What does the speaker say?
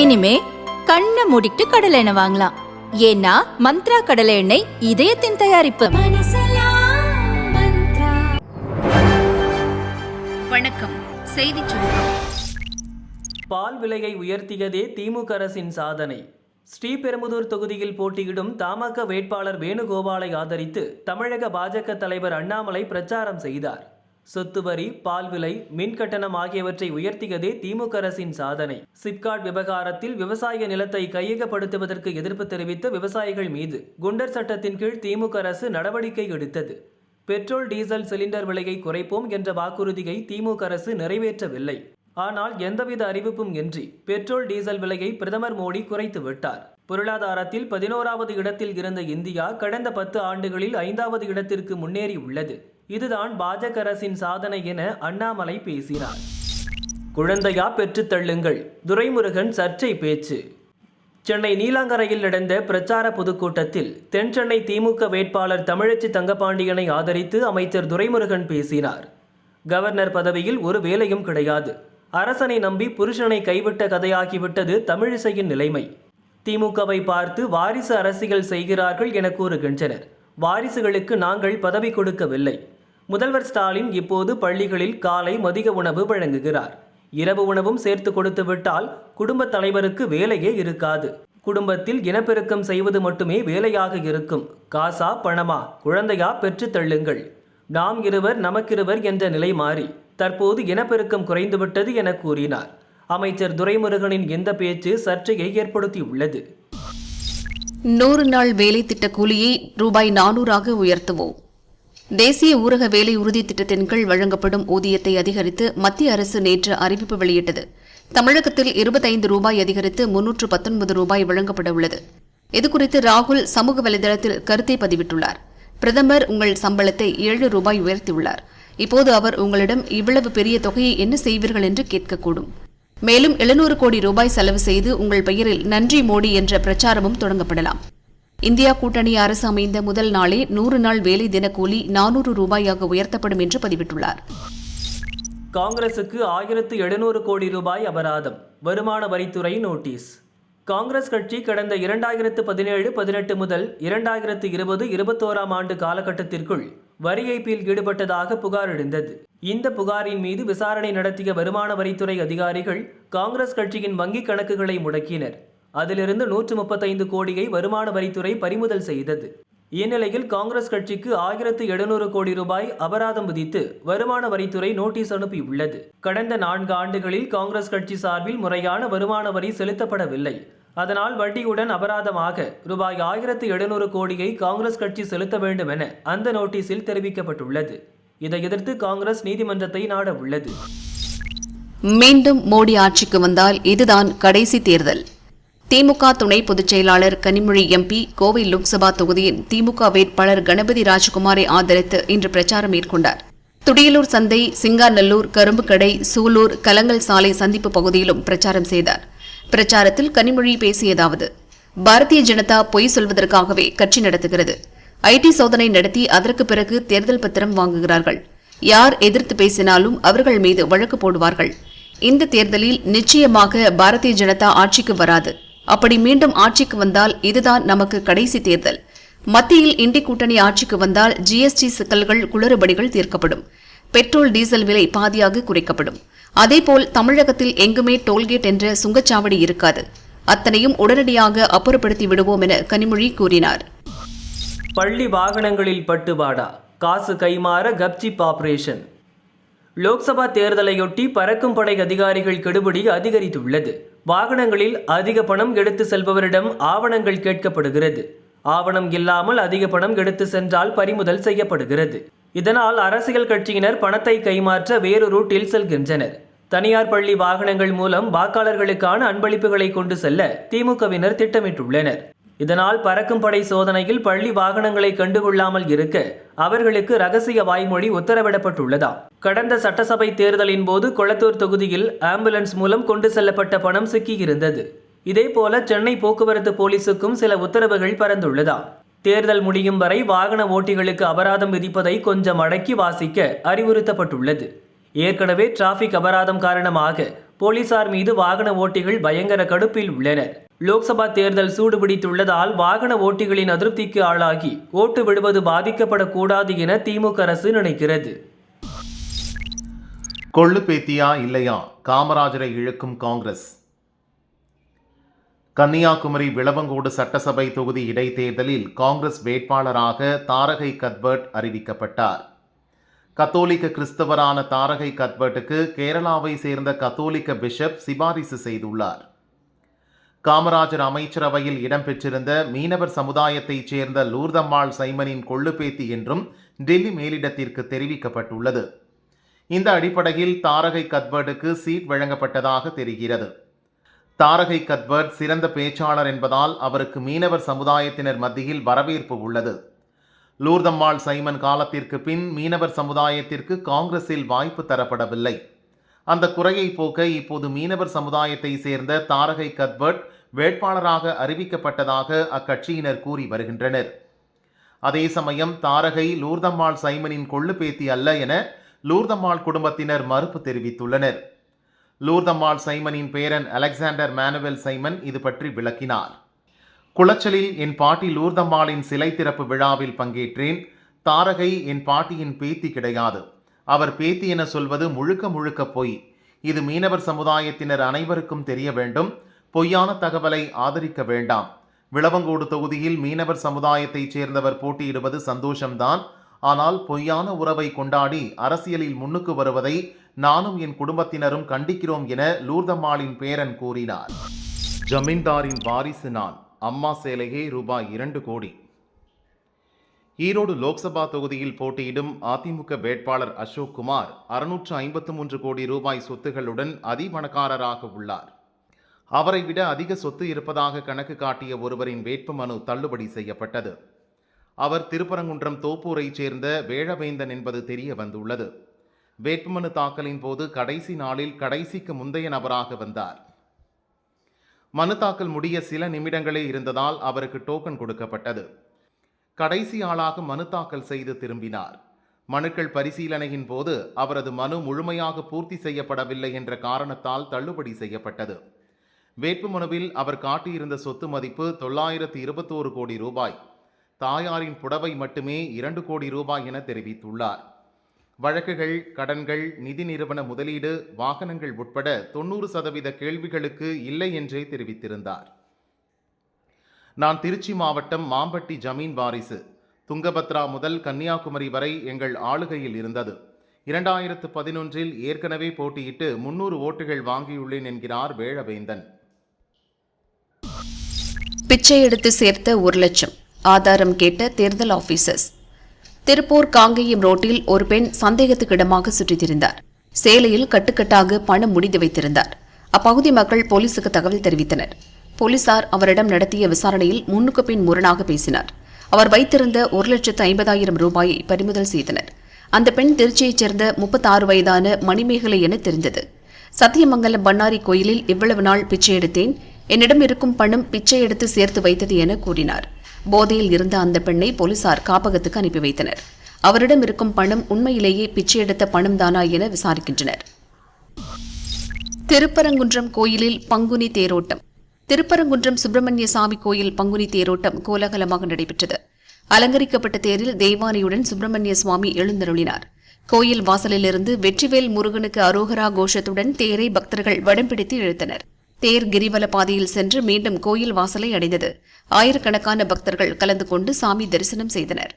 இனிமே கண்ணை மூடிட்டு கடலை எண்ணெய் வாங்கலாம். ஏன்னா மந்த்ரா கடலை எண்ணெய் இதயத்தின் தயாரிப்பு. வணக்கம். செய்தி சுருக்கம். பால் விலையை உயர்த்தியதே திமுக அரசின் சாதனை. ஸ்ரீபெரும்புதூர் தொகுதியில் போட்டியிடும் தமாக வேட்பாளர் வேணுகோபாலை ஆதரித்து தமிழக பாஜக தலைவர் அண்ணாமலை பிரச்சாரம் செய்தார். சொத்து வரி பால் விலை மின் கட்டணம் ஆகியவற்றை உயர்த்தியதே திமுக அரசின் சாதனை. சிப்காட் விவகாரத்தில் விவசாய நிலத்தை கையகப்படுத்துவதற்கு எதிர்ப்பு தெரிவித்த விவசாயிகள் மீது குண்டர் சட்டத்தின் கீழ் திமுக அரசு நடவடிக்கை எடுத்தது. பெட்ரோல் டீசல் சிலிண்டர் விலையை குறைப்போம் என்ற வாக்குறுதியை திமுக அரசு நிறைவேற்றவில்லை. ஆனால் எந்தவித அறிவிப்பும் இன்றி பெட்ரோல் டீசல் விலையை பிரதமர் மோடி குறைத்து விட்டார். பொருளாதாரத்தில் பதினோராவது இடத்தில் இருந்த இந்தியா கடந்த பத்து ஆண்டுகளில் ஐந்தாவது இடத்திற்கு முன்னேறி உள்ளது. இதுதான் பாஜக அரசின் சாதனை என அண்ணாமலை பேசினார். குழந்தையா பெற்று தள்ளுங்கள். துரைமுருகன் சர்ச்சை பேச்சு. சென்னை நீலாங்கரையில் நடந்த பிரச்சார பொதுக்கூட்டத்தில் தென் சென்னை திமுக வேட்பாளர் தமிழச்சி தங்கபாண்டியனை ஆதரித்து அமைச்சர் துரைமுருகன் பேசினார். கவர்னர் பதவியில் ஒரு வேலையும் கிடையாது. அரசனை நம்பி புருஷனை கைவிட்ட கதையாகிவிட்டது தமிழிசையின் நிலைமை. திமுகவை பார்த்து வாரிசு அரசியல் செய்கிறார்கள் என கூறுகின்றனர். வாரிசுகளுக்கு நாங்கள் பதவி கொடுக்கவில்லை. முதல்வர் ஸ்டாலின் இப்போது பள்ளிகளில் காலை மதிய உணவு வழங்குகிறார். இரவு உணவும் சேர்த்து கொடுத்து விட்டால் குடும்ப தலைவருக்கு வேலையே இருக்காது. குடும்பத்தில் இனப்பெருக்கம் செய்வது மட்டுமே வேலையாக இருக்கும். காசா பணமா? குழந்தையா? பெற்றுத் தள்ளுங்கள். நாம் இருவர் நமக்கிருவர் என்ற நிலை மாறி தற்போது இனப்பெருக்கம் குறைந்துவிட்டது என கூறினார். அமைச்சர் துரைமுருகனின் இந்த பேச்சு சர்ச்சையை ஏற்படுத்தியுள்ளது? நூறு நாள் வேலை திட்ட கூலியை ரூபாய் நானூறாக உயர்த்துவோம். தேசிய ஊரக வேலை உறுதி திட்டத்தின் கீழ் வழங்கப்படும் ஊதியத்தை அதிகரித்து மத்திய அரசு நேற்று அறிவிப்பு வெளியிட்டது. தமிழகத்தில் இருபத்தைந்து ரூபாய் அதிகரித்து முன்னூற்று பத்தொன்பது ரூபாய் வழங்கப்பட உள்ளது. இதுகுறித்து ராகுல் சமூக வலைதளத்தில் கருத்தை பதிவிட்டுள்ளார். பிரதமர் உங்கள் சம்பளத்தை ஏழு ரூபாய் உயர்த்தியுள்ளார். இப்போது அவர் உங்களிடம் இவ்வளவு பெரிய தொகையை என்ன செய்வீர்கள் என்று கேட்கக்கூடும். மேலும் எழுநூறு கோடி ரூபாய் செலவு செய்து உங்கள் பெயரில் நன்றி மோடி என்ற பிரச்சாரமும் தொடங்கப்படலாம். இந்தியா கூட்டணி அரசு அமைந்த முதல் நாளே நூறு நாள் வேலை தினக்கூலி நானூறு ரூபாயாக உயர்த்தப்படும் என்று பதிவிட்டுள்ளார். காங்கிரசுக்கு ஆயிரத்து எழுநூறு கோடி ரூபாய் அபராதம். வருமான வரித்துறை நோட்டீஸ். காங்கிரஸ் கட்சி கடந்த இரண்டாயிரத்து பதினேழு பதினெட்டு முதல் இரண்டாயிரத்து இருபது இருபத்தோராம் ஆண்டு காலகட்டத்திற்குள் வரி ஏய்ப்பில் ஈடுபட்டதாக புகார் எழுந்தது. இந்த புகாரின் மீது விசாரணை நடத்திய வருமான வரித்துறை அதிகாரிகள் காங்கிரஸ் கட்சியின் வங்கிக் கணக்குகளை முடக்கினர். அதிலிருந்து நூற்று முப்பத்தைந்து கோடியை வருமான வரித்துறை பறிமுதல் செய்தது. இந்நிலையில் காங்கிரஸ் கட்சிக்கு ஆயிரத்து எழுநூறு கோடி ரூபாய் அபராதம் விதித்து வருமான வரித்துறை நோட்டீஸ் அனுப்பியுள்ளது. கடந்த நான்கு ஆண்டுகளில் காங்கிரஸ் கட்சி சார்பில் முறையான வருமான வரி செலுத்தப்படவில்லை. அதனால் வட்டியுடன் அபராதமாக ரூபாய் ஆயிரத்து எழுநூறு கோடியை காங்கிரஸ் கட்சி செலுத்த வேண்டும் என அந்த நோட்டீஸில் தெரிவிக்கப்பட்டுள்ளது. இதை எதிர்த்து காங்கிரஸ் நீதிமன்றத்தை நாட உள்ளது மீண்டும் மோடி ஆட்சிக்கு வந்தால் இதுதான் கடைசி தேர்தல். திமுக துணை பொதுச் செயலாளர் கனிமொழி எம்பி கோவை லோக்சபா தொகுதியின் திமுக வேட்பாளர் கணபதி ராஜகுமாரை ஆதரித்து இன்று பிரச்சாரம் மேற்கொண்டார். துடியலூர் சந்தை சிங்காநல்லூர் கரும்புக்கடை சூலூர் கலங்கல் சாலை சந்திப்பு பகுதியிலும் பிரச்சாரம் செய்தார். பிரச்சாரத்தில் கனிமொழி பேசியதாவது பாரதிய ஜனதா பொய் சொல்வதற்காகவே கட்சி நடத்துகிறது. ஐடி சோதனை நடத்தி அதற்கு பிறகு தேர்தல் பத்திரம் வாங்குகிறார்கள். யார் எதிர்த்து பேசினாலும் அவர்கள் மீது வழக்கு போடுவார்கள். இந்த தேர்தலில் நிச்சயமாக பாரதிய ஜனதா ஆட்சிக்கு வராது. அப்படி மீண்டும் ஆட்சிக்கு வந்தால் இதுதான் நமக்கு கடைசி தேர்தல். மத்தியில் இண்டி கூட்டணி ஆட்சிக்கு வந்தால் ஜிஎஸ்டி சிக்கல்கள் குளறுபடிகள் தீர்க்கப்படும். பெட்ரோல் டீசல் விலை பாதியாக குறைக்கப்படும். அதேபோல் தமிழகத்தில் எங்குமே டோல்கேட் என்ற சுங்கச்சாவடி இருக்காது. அத்தனையும் உடனடியாக அப்புறப்படுத்தி விடுவோம் என கனிமொழி கூறினார். பள்ளி வாகனங்களில் பட்டுவாடா காசு கைமாற கப்சிப் ஆபரேஷன். லோக்சபா தேர்தலையொட்டி பறக்கும் படை அதிகாரிகள் கெடுபிடி அதிகரித்துள்ளது. வாகனங்களில் அதிக பணம் எடுத்து செல்பவரிடம் ஆவணங்கள் கேட்கப்படுகிறது. ஆவணம் இல்லாமல் அதிக பணம் எடுத்து சென்றால் பறிமுதல் செய்யப்படுகிறது. இதனால் அரசியல் கட்சியினர் பணத்தை கைமாற்ற வேறு ரூட்டில் செல்கின்றனர். தனியார் பள்ளி வாகனங்கள் மூலம் வாக்காளர்களுக்கான அன்பளிப்புகளை கொண்டு செல்ல திமுகவினர் திட்டமிட்டுள்ளனர். இதனால் பறக்கும் படை சோதனையில் பள்ளி வாகனங்களை கண்டுகொள்ளாமல் இருக்க அவர்களுக்கு ரகசிய வாய்மொழி உத்தரவிடப்பட்டுள்ளதாம். கடந்த சட்டசபை தேர்தலின் போது கொளத்தூர் தொகுதியில் ஆம்புலன்ஸ் மூலம் கொண்டு செல்லப்பட்ட பணம் சிக்கியிருந்தது. இதேபோல சென்னை போக்குவரத்து போலீசுக்கும் சில உத்தரவுகள் பறந்துள்ளதாம் தேர்தல் முடியும் வரை வாகன ஓட்டிகளுக்கு அபராதம் விதிப்பதை கொஞ்சம் அடக்கி வாசிக்க அறிவுறுத்தப்பட்டுள்ளது. ஏற்கனவே டிராஃபிக் அபராதம் காரணமாக போலீசார் மீது வாகன ஓட்டிகள் பயங்கர கடுப்பில் உள்ளனர். லோக்சபா தேர்தல் சூடுபிடித்துள்ளதால் வாகன ஓட்டிகளின் அதிருப்திக்கு ஆளாகி ஓட்டு விடுவது பாதிக்கப்படக்கூடாது என திமுக அரசு நினைக்கிறது. கொள்ளு பேத்தியா இல்லையா? காமராஜரை இழுக்கும் காங்கிரஸ். கன்னியாகுமரி விளவங்கோடு சட்டசபை தொகுதி இடைத்தேர்தலில் காங்கிரஸ் வேட்பாளராக தாரகை கத்பர்ட் அறிவிக்கப்பட்டார். கத்தோலிக்க கிறிஸ்தவரான தாரகை கத்பர்ட்டுக்கு கேரளாவை சேர்ந்த கத்தோலிக்க பிஷப் சிபாரிசு செய்துள்ளார். காமராஜர் அமைச்சரவையில் இடம்பெற்றிருந்த மீனவர் சமுதாயத்தைச் சேர்ந்த லூர்தம்மாள் சைமனின் கொள்ளுப்பேத்தி என்றும் டெல்லி மேலிடத்திற்கு தெரிவிக்கப்பட்டுள்ளது. இந்த அடிப்படையில் தாரகை கத்பர்டுக்கு சீட் வழங்கப்பட்டதாக தெரிகிறது. தாரகை கத்பர்ட் சிறந்த பேச்சாளர் என்பதால் அவருக்கு மீனவர் சமுதாயத்தினர் மத்தியில் வரவேற்பு உள்ளது. லூர்தம்மாள் சைமன் காலத்திற்கு பின் மீனவர் சமுதாயத்திற்கு காங்கிரஸில் வாய்ப்பு தரப்படவில்லை. அந்த குறையை போக்க இப்போது மீனவர் சமுதாயத்தை சேர்ந்த தாரகை கத்பர்ட் வேட்பாளராக அறிவிக்கப்பட்டதாக அக்கட்சியினர் கூறி வருகின்றனர். அதே சமயம் தாரகை லூர்தம்மாள் சைமனின் கொள்ளுப்பேத்தி அல்ல என லூர்தம்மாள் குடும்பத்தினர் மறுப்பு தெரிவித்துள்ளனர். லூர்தம்மாள் சைமனின் பேரன் அலெக்சாண்டர் மேனுவல் சைமன் இது பற்றி விளக்கினார். குளச்சலில் என் பாட்டி லூர்தம்மாளின் சிலை திறப்பு விழாவில் பங்கேற்றேன். தாரகை என் பாட்டியின் பேத்தி கிடையாது. அவர் பேத்தி என சொல்வது முழுக்க முழுக்க பொய். இது மீனவர் சமுதாயத்தினர் அனைவருக்கும் தெரிய வேண்டும். பொய்யான தகவலை ஆதரிக்க வேண்டாம். விளவங்கோடு தொகுதியில் மீனவர் சமுதாயத்தைச் சேர்ந்தவர் போட்டியிடுவது சந்தோஷம்தான். ஆனால் பொய்யான உறவை கொண்டாடி அரசியலில் முன்னுக்கு வருவதை நானும் என் குடும்பத்தினரும் கண்டிக்கிறோம் என லூர்தம்மாளின் பேரன் கூறினார். ஜமீன்தாரின் வாரிசு நான் அம்மா சேலையே ரூபாய் இரண்டு கோடி. ஈரோடு லோக்சபா தொகுதியில் போட்டியிடும் அதிமுக வேட்பாளர் அசோக் குமார் அறுநூற்று ஐம்பத்து மூன்று கோடி ரூபாய் சொத்துகளுடன் அதிபணக்காரராக உள்ளார். அவரை விட அதிக சொத்து இருப்பதாக கணக்கு காட்டிய ஒருவரின் வேட்புமனு தள்ளுபடி செய்யப்பட்டது. அவர் திருப்பரங்குன்றம் தோப்பூரைச் சேர்ந்த வேழவேந்தன் என்பது தெரிய வந்துள்ளது. வேட்புமனு தாக்கலின் போது கடைசி நாளில் கடைசிக்கு முந்தைய நபராக வந்தார். மனு தாக்கல் முடிய சில நிமிடங்களே இருந்ததால் அவருக்கு டோக்கன் கொடுக்கப்பட்டது. கடைசி ஆளாக மனு தாக்கல் செய்து திரும்பினார். மனுக்கள் பரிசீலனையின் போது அவரது மனு முழுமையாக பூர்த்தி செய்யப்படவில்லை என்ற காரணத்தால் தள்ளுபடி செய்யப்பட்டது. வேட்புமனுவில் அவர் காட்டியிருந்த சொத்து மதிப்பு தொள்ளாயிரத்து இருபத்தோரு கோடி ரூபாய். தாயாரின் புடவை மட்டுமே இரண்டு கோடி ரூபாய் என தெரிவித்துள்ளார். வழக்குகள் கடன்கள் நிதி நிறுவன முதலீடு வாகனங்கள் உட்பட தொண்ணூறு சதவீத கேள்விகளுக்கு இல்லை என்றே தெரிவித்திருந்தார். நான் திருச்சி மாவட்டம் மாம்பட்டி ஜமீன் வாரிசு துங்கபத்ரா முதல் கன்னியாகுமரி வரை எங்கள் ஆளுகையில் இருந்தது. இரண்டாயிரத்து பதினொன்றில் ஏற்கனவே போட்டியிட்டு முன்னூறு ஓட்டுகள் வாங்கியுள்ளேன் என்கிறார் வேழவேந்தன். பிச்சை எடுத்து சேர்த்த ஒரு லட்சம். ஆதாரம் கேட்ட தேர்தல் ஆபீசர்ஸ். திருப்பூர் காங்கேயம் ரோட்டில் ஒரு பெண் சந்தேகத்துக்கிடமாக சுற்றித் திரிந்தார் சேலையில் கட்டுக்கட்டாக பணம் முடிந்து வைத்திருந்தார். அப்பகுதி மக்கள் போலீசுக்கு தகவல் தெரிவித்தனர். போலீசார் அவரிடம் நடத்திய விசாரணையில் முன்னுக்கு பின் முரணாக பேசினார். அவர் வைத்திருந்த ஒரு லட்சத்து ஐம்பதாயிரம் ரூபாயை பறிமுதல் செய்தனர். அந்த பெண் திருச்சியைச் சேர்ந்த முப்பத்தாறு வயதான மணிமேகலை என தெரிந்தது. சத்தியமங்கலம் பண்ணாரி கோயிலில் இவ்வளவு நாள் பிச்சை எடுத்தேன். என்னிடம் இருக்கும் பணம் பிச்சை எடுத்து சேர்த்து வைத்தது என கூறினார். போதையில் இருந்த அந்த பெண்ணை போலீசார் காப்பகத்துக்கு அனுப்பி வைத்தனர். அவரிடம் இருக்கும் பணம் உண்மையிலேயே பிச்சை எடுத்த பணம் தானா என விசாரிக்கின்றனர். திருப்பரங்குன்றம் கோயிலில் பங்குனி தேரோட்டம். திருப்பரங்குன்றம் சுப்பிரமணிய சாமி கோயில் பங்குனி தேரோட்டம் கோலாகலமாக நடைபெற்றது. அலங்கரிக்கப்பட்ட தேரில் தெய்வானையுடன் சுப்பிரமணிய சுவாமி எழுந்தருளினார். கோயில் வாசலிலிருந்து வெற்றிவேல் முருகனுக்கு அரோகரா கோஷத்துடன் தேரை பக்தர்கள் வடம் பிடித்து இழுத்தனர். தேர் கிரிவல பாதையில் சென்று மீண்டும் கோயில் வாசலை அடைந்தது. ஆயிரக்கணக்கான பக்தர்கள் கலந்து கொண்டு சாமி தரிசனம் செய்தனர்.